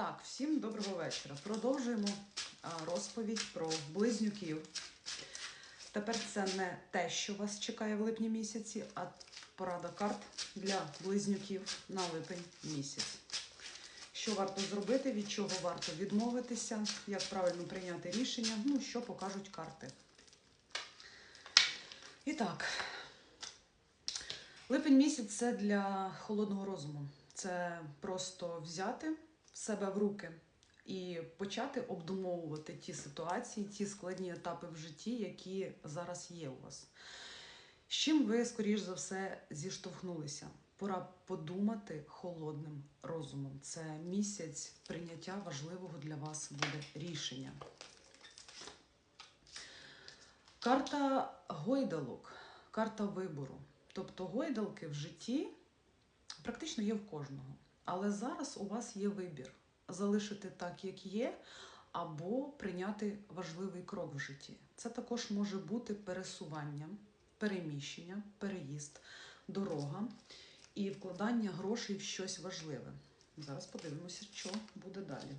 Так, всім доброго вечора. Продовжуємо розповідь про близнюків. Тепер це не те, що вас чекає в липні місяці, а порада карт для близнюків на липень місяць. Що варто зробити, від чого варто відмовитися, як правильно прийняти рішення, ну, що покажуть карти. І так, липень місяць це для холодного розуму. Це просто взяти себе в руки і почати обдумовувати ті ситуації, ті складні етапи в житті, які зараз є у вас. З чим ви, скоріш за все, зіштовхнулися? Пора подумати холодним розумом. Це місяць прийняття важливого для вас буде рішення. Карта гойдалок, карта вибору. Тобто гойдалки в житті практично є в кожного. Але зараз у вас є вибір залишити так, як є, або прийняти важливий крок в житті. Це також може бути пересування, переміщення, переїзд, дорога і вкладання грошей в щось важливе. Зараз подивимося, що буде далі.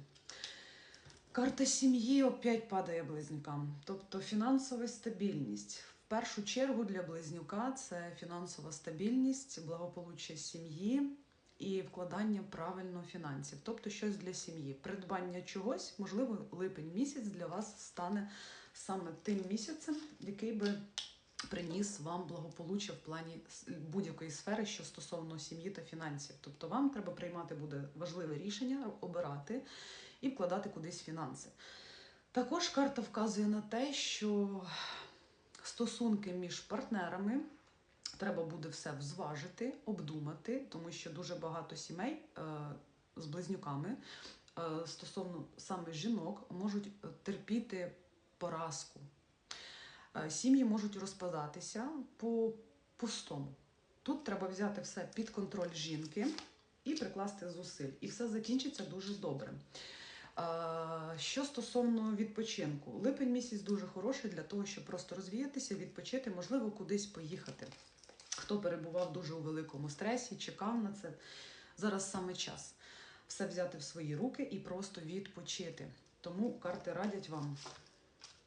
Карта сім'ї опять падає близнюкам, тобто фінансова стабільність. В першу чергу для близнюка це фінансова стабільність, благополуччя сім'ї і вкладання правильно фінансів, тобто щось для сім'ї. Придбання чогось, можливо, липень місяць для вас стане саме тим місяцем, який би приніс вам благополуччя в плані будь-якої сфери, що стосовно сім'ї та фінансів. Тобто вам треба приймати буде важливе рішення, обирати і вкладати кудись фінанси. Також карта вказує на те, що стосунки між партнерами треба буде все взважити, обдумати, тому що дуже багато сімей е, з близнюками е, стосовно саме жінок можуть е, терпіти поразку. Сім'ї можуть розпадатися по пустому. Тут треба взяти все під контроль жінки і прикласти зусиль. І все закінчиться дуже добре. Що стосовно відпочинку, липень місяць дуже хороший для того, щоб просто розвіятися, відпочити, можливо, кудись поїхати. Хто перебував дуже у великому стресі, чекав на це. Зараз саме час все взяти в свої руки і просто відпочити. Тому карти радять вам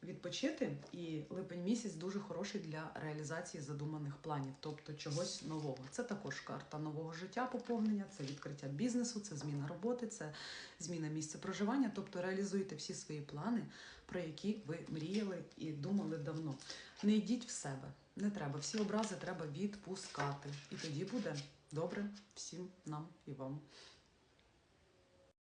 відпочити, і липень місяць дуже хороший для реалізації задуманих планів, тобто чогось нового. Це також карта нового життя, поповнення, це відкриття бізнесу, це зміна роботи, це зміна місця проживання. Тобто реалізуйте всі свої плани, про які ви мріяли і думали давно. Не йдіть в себе, не треба. Всі образи треба відпускати. І тоді буде добре всім нам і вам.